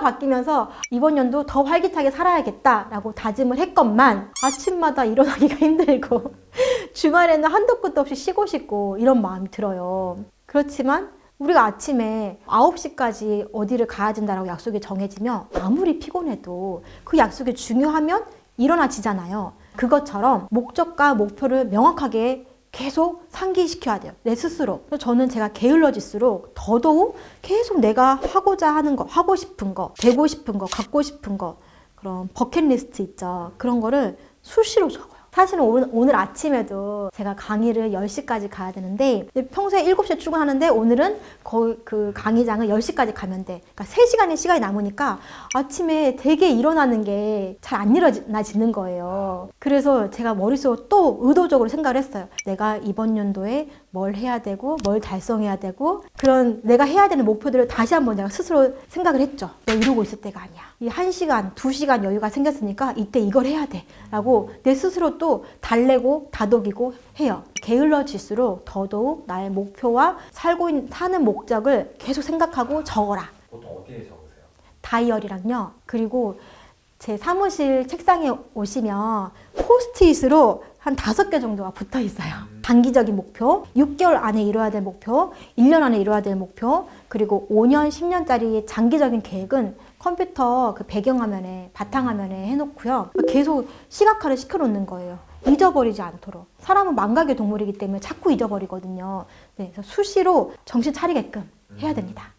바뀌면서 이번 연도 더 활기차게 살아야겠다라고 다짐을 했건만 아침마다 일어나기가 힘들고 주말에는 한도 끝도 없이 쉬고 싶고 이런 마음이 들어요. 그렇지만 우리가 아침에 9시까지 어디를 가야 된다라고 약속이 정해지면 아무리 피곤해도 그 약속이 중요하면 일어나지잖아요. 그것처럼 목적과 목표를 명확하게 계속 상기시켜야 돼요. 내 스스로. 저는 제가 게을러질수록 더더욱 계속 내가 하고자 하는 거, 하고 싶은 거, 되고 싶은 거, 갖고 싶은 거, 그런 버킷리스트 있죠. 그런 거를 수시로 적어요. 사실은 오늘, 오늘 아침에도 제가 강의를 10시까지 가야 되는데 평소에 7시에 출근하는데 오늘은 거의 그 강의장을 10시까지 가면 돼. 그러니까 3시간의 시간이 남으니까 아침에 되게 일어나는 게 잘 안 일어나지는 거예요. 그래서 제가 머릿속으로 또 의도적으로 생각을 했어요. 내가 이번 연도에 뭘 해야 되고 뭘 달성해야 되고 그런 내가 해야 되는 목표들을 다시 한번 내가 스스로 생각을 했죠. 내가 이러고 있을 때가 아니야. 이한 시간, 두 시간 여유가 생겼으니까 이때 이걸 해야 돼. 라고 내 스스로 또 달래고 다독이고 해요. 게을러질수록 더더욱 나의 목표와 살고 있는, 사는 목적을 계속 생각하고 적어라. 보통 어디에 적으세요? 다이어리랑요. 그리고 제 사무실 책상에 오시면 포스트잇으로 한 다섯 개 정도가 붙어 있어요. 단기적인 목표, 6개월 안에 이뤄야 될 목표, 1년 안에 이뤄야 될 목표, 그리고 5년, 10년짜리 장기적인 계획은 컴퓨터 그 배경화면에, 바탕화면에 해놓고요. 계속 시각화를 시켜놓는 거예요. 잊어버리지 않도록. 사람은 망각의 동물이기 때문에 자꾸 잊어버리거든요. 네, 그래서 수시로 정신 차리게끔 해야 됩니다.